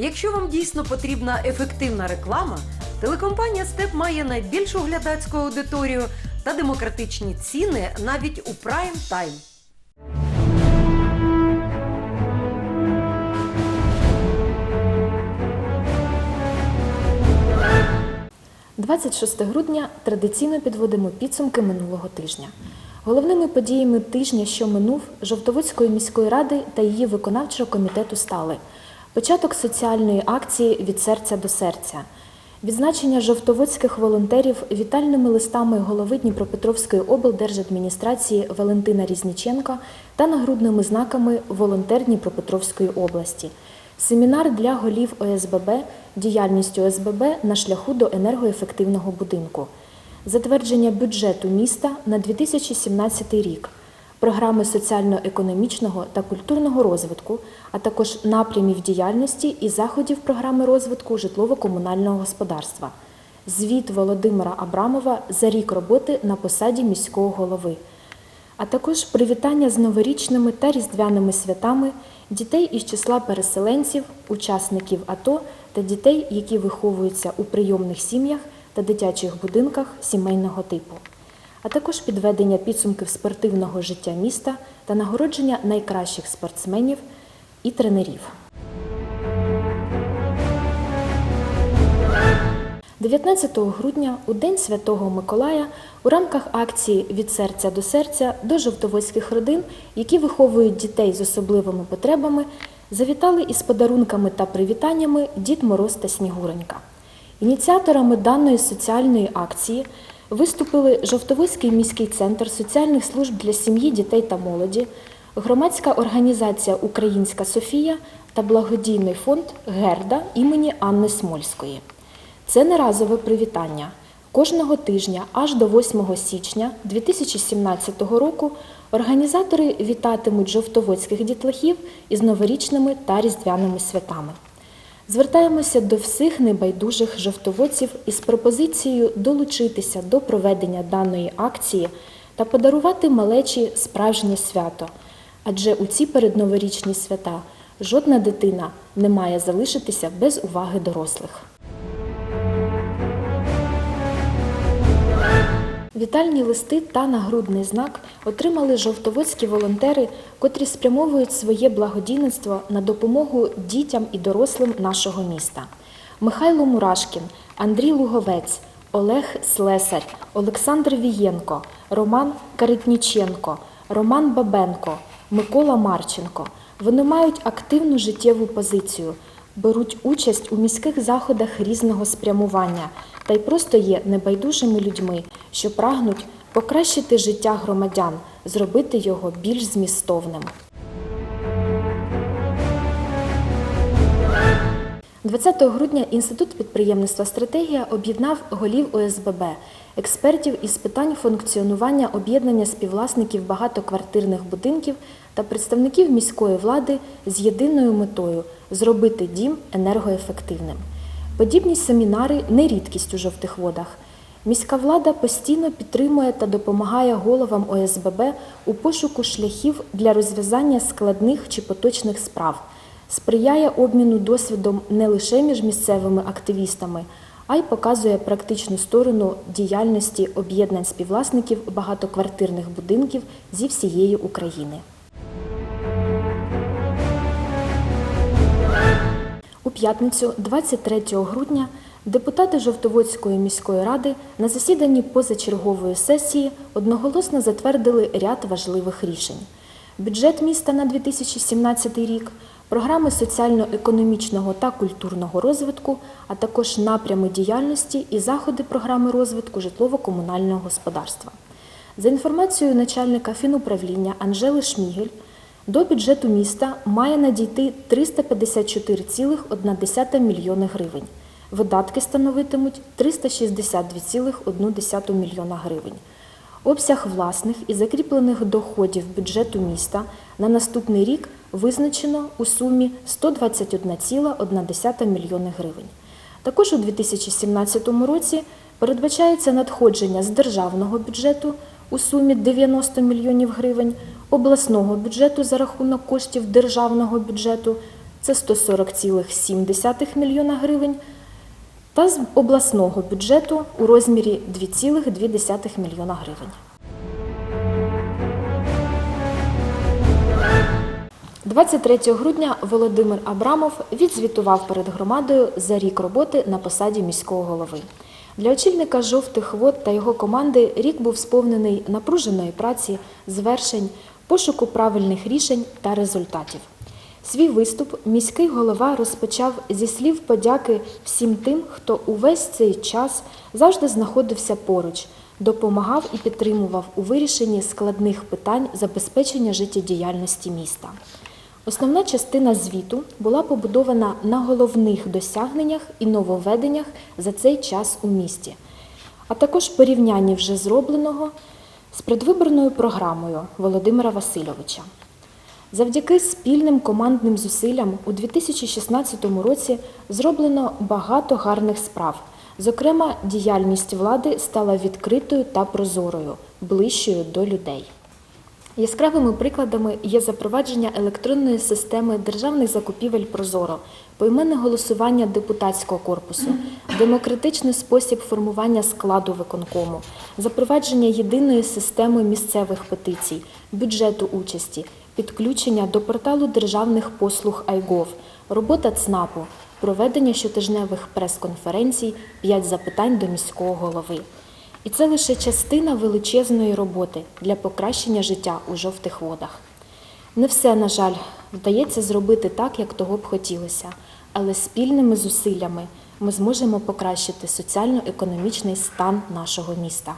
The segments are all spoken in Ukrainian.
Якщо вам дійсно потрібна ефективна реклама, телекомпанія Степ має найбільшу глядацьку аудиторію та демократичні ціни навіть у прайм тайм. – 26 грудня традиційно підводимо підсумки минулого тижня. Головними подіями тижня, що минув, Жовтоводської міської ради та її виконавчого комітету стали початок соціальної акції від серця до серця, відзначення жовтоводських волонтерів вітальними листами голови Дніпропетровської облдержадміністрації Валентина Різніченка та нагрудними знаками Волонтер Дніпропетровської області. Семінар для голів ОСББ діяльність ОСББ на шляху до енергоефективного будинку, затвердження бюджету міста на 2017 рік, програми соціально-економічного та культурного розвитку, а також напрямів діяльності і заходів програми розвитку житлово-комунального господарства. Звіт Володимира Абрамова за рік роботи на посаді міського голови а також привітання з новорічними та різдвяними святами дітей із числа переселенців, учасників АТО та дітей, які виховуються у прийомних сім'ях та дитячих будинках сімейного типу, а також підведення підсумків спортивного життя міста та нагородження найкращих спортсменів і тренерів. 19 грудня, у День Святого Миколая, у рамках акції Від серця до серця до жовтоводських родин, які виховують дітей з особливими потребами, завітали із подарунками та привітаннями Дід Мороз та Снігуренька. Ініціаторами даної соціальної акції виступили Жовтоводський міський центр соціальних служб для сім'ї, дітей та молоді, громадська організація Українська Софія та благодійний фонд Герда імені Анни Смольської. Це неразове привітання. Кожного тижня аж до 8 січня 2017 року організатори вітатимуть жовтоводських дітлахів із новорічними та різдвяними святами. Звертаємося до всіх небайдужих жовтоводців із пропозицією долучитися до проведення даної акції та подарувати малечі справжнє свято. Адже у ці передноворічні свята жодна дитина не має залишитися без уваги дорослих. Вітальні листи та нагрудний знак отримали жовтоводські волонтери, котрі спрямовують своє благодійництво на допомогу дітям і дорослим нашого міста. Михайло Мурашкін, Андрій Луговець, Олег Слесар, Олександр Вієнко, Роман Каритніченко, Роман Бабенко, Микола Марченко. Вони мають активну життєву позицію, беруть участь у міських заходах різного спрямування та й просто є небайдужими людьми, що прагнуть покращити життя громадян, зробити його більш змістовним. 20 грудня Інститут підприємництва «Стратегія» об'єднав голів ОСББ, експертів із питань функціонування об'єднання співвласників багатоквартирних будинків та представників міської влади з єдиною метою зробити дім енергоефективним. Подібні семінари не рідкість у жовтих водах. Міська влада постійно підтримує та допомагає головам ОСББ у пошуку шляхів для розв'язання складних чи поточних справ, сприяє обміну досвідом не лише між місцевими активістами, а й показує практичну сторону діяльності об'єднань співвласників багатоквартирних будинків зі всієї України. П'ятницю, 23 грудня, депутати Жовтоводської міської ради на засіданні позачергової сесії одноголосно затвердили ряд важливих рішень. Бюджет міста на 2017 рік, програми соціально-економічного та культурного розвитку, а також напрями діяльності і заходи програми розвитку житлово-комунального господарства. За інформацією начальника фінуправління Анжели Шмігель, до бюджету міста має надійти 354,1 мільйони гривень. Видатки становитимуть 362,1 мільйона гривень. Обсяг власних і закріплених доходів бюджету міста на наступний рік визначено у сумі 121,1 мільйони гривень. Також у 2017 році передбачається надходження з державного бюджету у сумі 90 мільйонів гривень, обласного бюджету за рахунок коштів державного бюджету це 140,7 мільйона гривень, та з обласного бюджету у розмірі 2,2 мільйона гривень. 23 грудня Володимир Абрамов відзвітував перед громадою за рік роботи на посаді міського голови. Для очільника жовтих вод та його команди рік був сповнений напруженої праці, звершень, пошуку правильних рішень та результатів. Свій виступ міський голова розпочав зі слів подяки всім тим, хто увесь цей час завжди знаходився поруч, допомагав і підтримував у вирішенні складних питань забезпечення життєдіяльності міста. Основна частина звіту була побудована на головних досягненнях і нововведеннях за цей час у місті, а також порівнянні вже зробленого з предвиборною програмою Володимира Васильовича. Завдяки спільним командним зусиллям у 2016 році зроблено багато гарних справ. Зокрема, діяльність влади стала відкритою та прозорою, ближчою до людей. Яскравими прикладами є запровадження електронної системи державних закупівель Прозоро, поіменне голосування депутатського корпусу, демократичний спосіб формування складу виконкому, запровадження єдиної системи місцевих петицій, бюджету участі, підключення до порталу державних послуг iGov, робота ЦНАПу, проведення щотижневих прес-конференцій, 5 запитань до міського голови. І це лише частина величезної роботи для покращення життя у жовтих водах. Не все, на жаль, вдається зробити так, як того б хотілося, але спільними зусиллями ми зможемо покращити соціально-економічний стан нашого міста.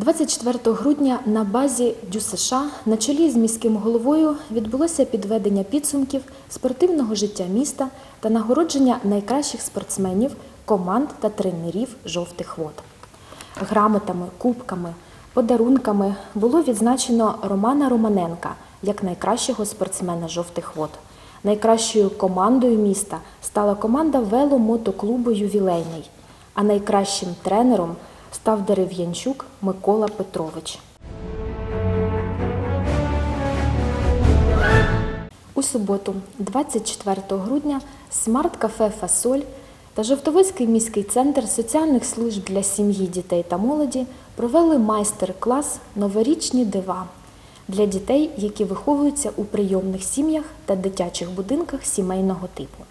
24 грудня на базі ДЮСШ на чолі з міським головою відбулося підведення підсумків спортивного життя міста та нагородження найкращих спортсменів, команд та тренерів жовтих вод. Грамотами, кубками, подарунками було відзначено Романа Романенка як найкращого спортсмена жовтих вод. Найкращою командою міста стала команда веломотоклубу Ювілейний, а найкращим тренером став Дерев'янчук Микола Петрович. У суботу, 24 грудня, смарт-кафе Фасоль та Жовтовицький міський центр соціальних служб для сім'ї, дітей та молоді провели майстер-клас Новорічні дива для дітей, які виховуються у прийомних сім'ях та дитячих будинках сімейного типу.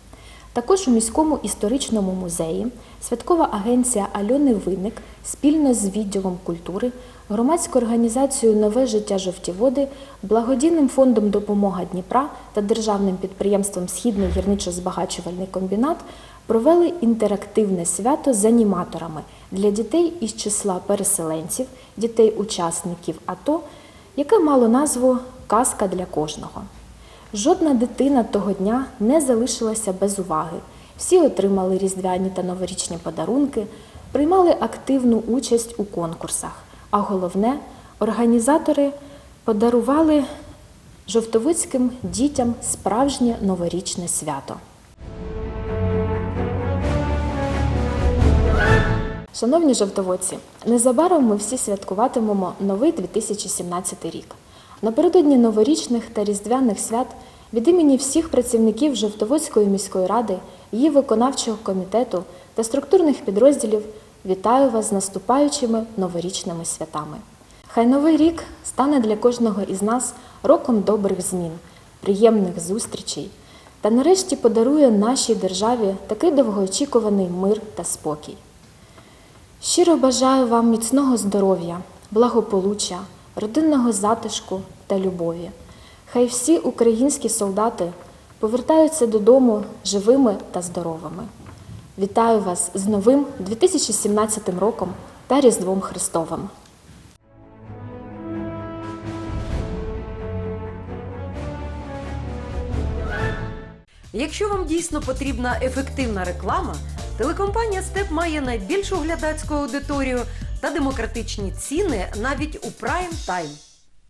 Також у міському історичному музеї святкова агенція Альони Виник спільно з відділом культури, громадською організацією Нове життя жовті води, благодійним фондом Допомога Дніпра та державним підприємством Східний гірничо-збагачувальний комбінат провели інтерактивне свято з аніматорами для дітей із числа переселенців, дітей-учасників АТО, яке мало назву Казка для кожного. Жодна дитина того дня не залишилася без уваги. Всі отримали різдвяні та новорічні подарунки, приймали активну участь у конкурсах. А головне, організатори подарували жовтовицьким дітям справжнє новорічне свято. Шановні жовтоводці, незабаром ми всі святкуватимемо новий 2017 рік. Напередодні новорічних та різдвяних свят від імені всіх працівників Жовтоводської міської ради, її виконавчого комітету та структурних підрозділів вітаю вас з наступаючими новорічними святами. Хай новий рік стане для кожного із нас роком добрих змін, приємних зустрічей та нарешті подарує нашій державі такий довгоочікуваний мир та спокій. Щиро бажаю вам міцного здоров'я, благополуччя, родинного затишку та любові. Хай всі українські солдати повертаються додому живими та здоровими. Вітаю вас з новим 2017 роком та Різдвом Христовим! Якщо вам дійсно потрібна ефективна реклама, телекомпанія Степ має найбільшу глядацьку аудиторію та демократичні ціни навіть у прайм тайм.